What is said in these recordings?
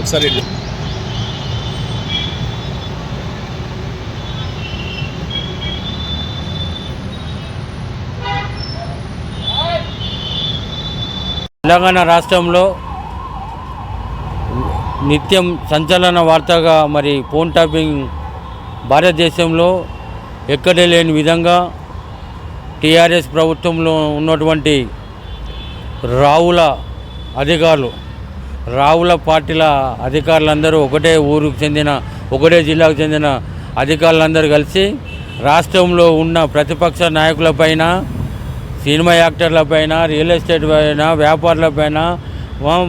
ఒకసారి తెలంగాణ రాష్ట్రంలో నిత్యం సంచలన వార్తగా మరి ఫోన్ ట్యాపింగ్ భారతదేశంలో ఎక్కడే లేని విధంగా టీఆర్ఎస్ ప్రభుత్వంలో ఉన్నటువంటి రావుల అధికారులు రావుల పార్టీల అధికారులందరూ ఒకటే ఊరికి చెందిన ఒకటే జిల్లాకు చెందిన అధికారులందరూ కలిసి రాష్ట్రంలో ఉన్న ప్రతిపక్ష నాయకులపైన సినిమా యాక్టర్లపైన రియల్ ఎస్టేట్ పైన వ్యాపారులపైన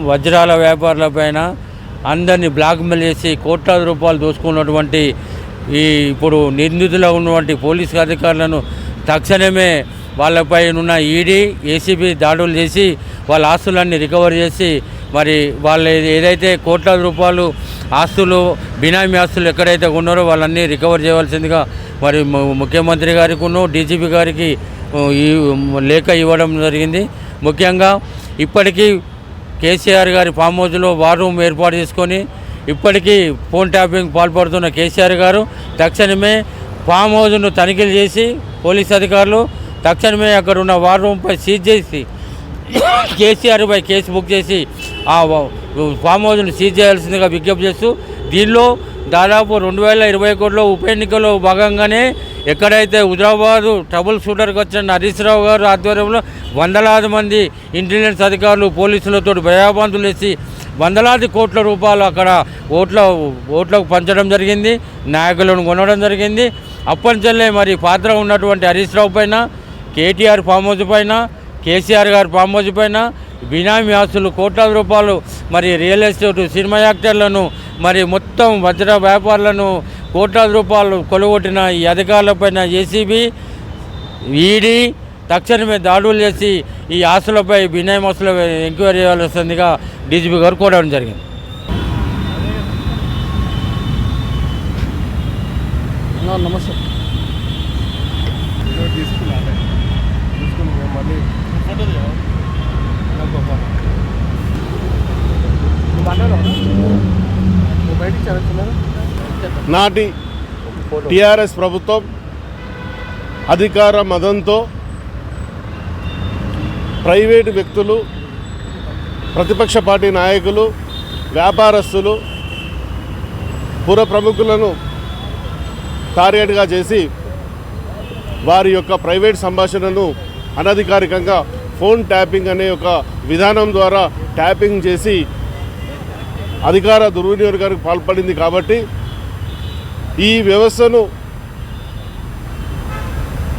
వజ్రాల వ్యాపారులపైన అందరినీ బ్లాక్మెయిల్ చేసి కోట్లాది రూపాయలు దోచుకున్నటువంటి ఈ ఇప్పుడు నిందితులు ఉన్నటువంటి పోలీసు అధికారులను తక్షణమే వాళ్ళపై ఉన్న ఈడీ ఏసీబీ దాడులు చేసి వాళ్ళ ఆస్తులన్నీ రికవర్ చేసి మరి వాళ్ళు ఏదైతే కోట్ల రూపాయలు ఆస్తులు బినామీ ఆస్తులు ఎక్కడైతే ఉన్నారో వాళ్ళన్నీ రికవర్ చేయవలసిందిగా మరి ము- ముఖ్యమంత్రి గారికి డీజీపీ గారికి ఈ లేఖ ఇవ్వడం జరిగింది. ముఖ్యంగా ఇప్పటికీ కేసీఆర్ గారి ఫామ్ హౌస్లో వార్ రూమ్ ఏర్పాటు చేసుకొని ఇప్పటికీ ఫోన్ ట్యాపింగ్ పాల్పడుతున్న కేసీఆర్ గారు తక్షణమే ఫామ్ హౌస్ను తనిఖీలు చేసి పోలీస్ అధికారులు తక్షణమే అక్కడ ఉన్న వార్ రూమ్పై సీజ్ చేసి కేసీఆర్పై కేసు బుక్ చేసి ఆ ఫామ్ హౌస్ను సీజ్ చేయాల్సిందిగా విజ్ఞప్తి చేస్తూ దీనిలో దాదాపు రెండు వేల ఇరవై ఒకటిలో ఉప ఎన్నికల్లో భాగంగానే ఎక్కడైతే హుజరాబాదు ట్రబుల్ షూటర్కి వచ్చిన హరీష్ రావు గారు ఆధ్వర్యంలో వందలాది మంది ఇంటెలిజెన్స్ అధికారులు పోలీసులతో భయాబంతులు వేసి వందలాది కోట్ల రూపాయలు అక్కడ ఓట్ల ఓట్లకు పంచడం జరిగింది నాయకులను కొనడం జరిగింది. అప్పటికెళ్ళే మరి పాత్ర ఉన్నటువంటి హరీష్ రావు పైన కేటీఆర్ ఫామ్ హౌస్ పైన కేసీఆర్ గారి ఫామ్ హౌస్ పైన బినామీ ఆస్తులు కోట్లాది రూపాయలు మరి రియల్ ఎస్టేట్ సినిమా యాక్టర్లను మరి మొత్తం వజ్ర వ్యాపారులను కోట్లాది రూపాయలు కొలగొట్టిన ఈ అధికారులపైన ఏసీబీ ఈడీ తక్షణమే దాడులు చేసి ఈ ఆస్తులపై బినామీ ఆస్తుల ఎంక్వైరీ చేయాల్సిందిగా డీజీపీ గారు కోరడం జరిగింది. నమస్తే. చదువుతున్నారు నాటి టిఆర్ఎస్ ప్రభుత్వం అధికార మదంతో ప్రైవేటు వ్యక్తులు ప్రతిపక్ష పార్టీ నాయకులు వ్యాపారస్తులు పుర ప్రముఖులను టార్గెట్గా చేసి వారి యొక్క ప్రైవేట్ సంభాషణను అనధికారికంగా ఫోన్ ట్యాపింగ్ అనే ఒక విధానం ద్వారా ట్యాపింగ్ చేసి అధికార దుర్వినియోగానికి పాల్పడింది కాబట్టి ఈ వ్యవస్థను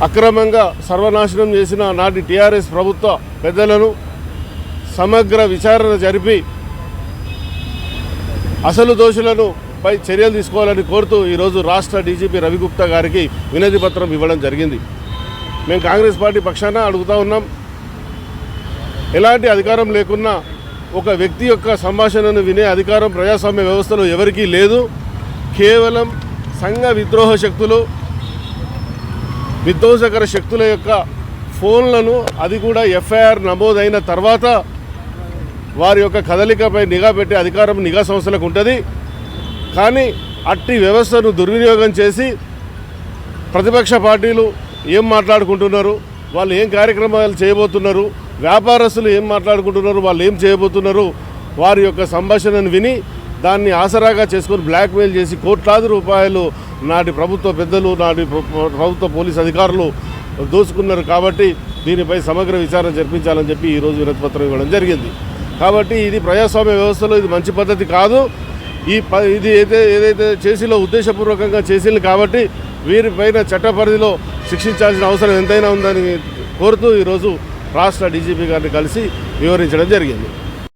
అక్రమంగా సర్వనాశనం చేసిన నాటి టీఆర్ఎస్ ప్రభుత్వ పెద్దలను సమగ్ర విచారణ జరిపి అసలు దోషులను పై చర్యలు తీసుకోవాలని కోరుతూ ఈరోజు రాష్ట్ర డీజీపీ రవిగుప్తా గారికి వినతి పత్రం ఇవ్వడం జరిగింది. మేము కాంగ్రెస్ పార్టీ పక్షాన అడుగుతా ఉన్నాం. ఎలాంటి అధికారం లేకున్నా ఒక వ్యక్తి యొక్క సంభాషణను వినే అధికారం ప్రజాస్వామ్య వ్యవస్థలో ఎవరికీ లేదు. కేవలం సంఘ విద్రోహ శక్తులు విధ్వంసకర శక్తుల యొక్క ఫోన్లను అది కూడా ఎఫ్ఐఆర్ నమోదైన తర్వాత వారి యొక్క కదలికపై నిఘా పెట్టే అధికారం నిఘా సంస్థలకు ఉంటుంది. కానీ అట్టి వ్యవస్థను దుర్వినియోగం చేసి ప్రతిపక్ష పార్టీలు ఏం మాట్లాడుకుంటున్నారు వాళ్ళు ఏం కార్యక్రమాలు చేయబోతున్నారు వ్యాపారస్తులు ఏం మాట్లాడుకుంటున్నారు వాళ్ళు ఏం చేయబోతున్నారు వారి యొక్క సంభాషణను విని దాన్ని ఆసరాగా చేసుకొని బ్లాక్మెయిల్ చేసి కోట్లాది రూపాయలు నాటి ప్రభుత్వ పెద్దలు నాటి ప్రభుత్వ పోలీస్ అధికారులు దోసుకున్నారు కాబట్టి దీనిపై సమగ్ర విచారణ జరిపించాలని చెప్పి ఈరోజు వినతిపత్రం ఇవ్వడం జరిగింది. కాబట్టి ఇది ప్రజాస్వామ్య వ్యవస్థలో ఇది మంచి పద్ధతి కాదు. ఈ ప ఇది ఏదైతే ఏదైతే చేసిలో ఉద్దేశపూర్వకంగా చేసింది కాబట్టి వీరిపైన చట్ట పరిధిలో శిక్షించాల్సిన అవసరం ఎంతైనా ఉందని కోరుతూ ఈరోజు రాష్ట్ర డీజీపీ గారిని కలిసి వివరించడం జరిగింది.